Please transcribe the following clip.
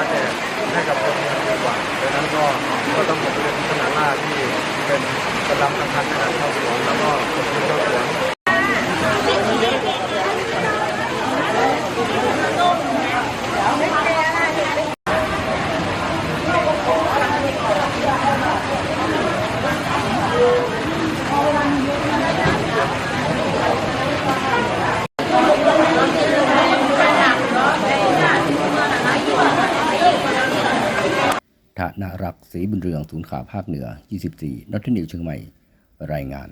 ก็เลยนำมาแจกให้กับคนเมืองดีกว่าดังนั้นก็ก็ต้องขอบคุณคณะล่าที่เป็นกำลังสำคัญในการเข้าสวนแล้วก็ขอบคุณเจ้าสวน ฐานะรักษ์ศรีบุญเรืองศูนย์ข่าวภาคเหนือ 24 นัทนิวเชียงใหม่ รายงาน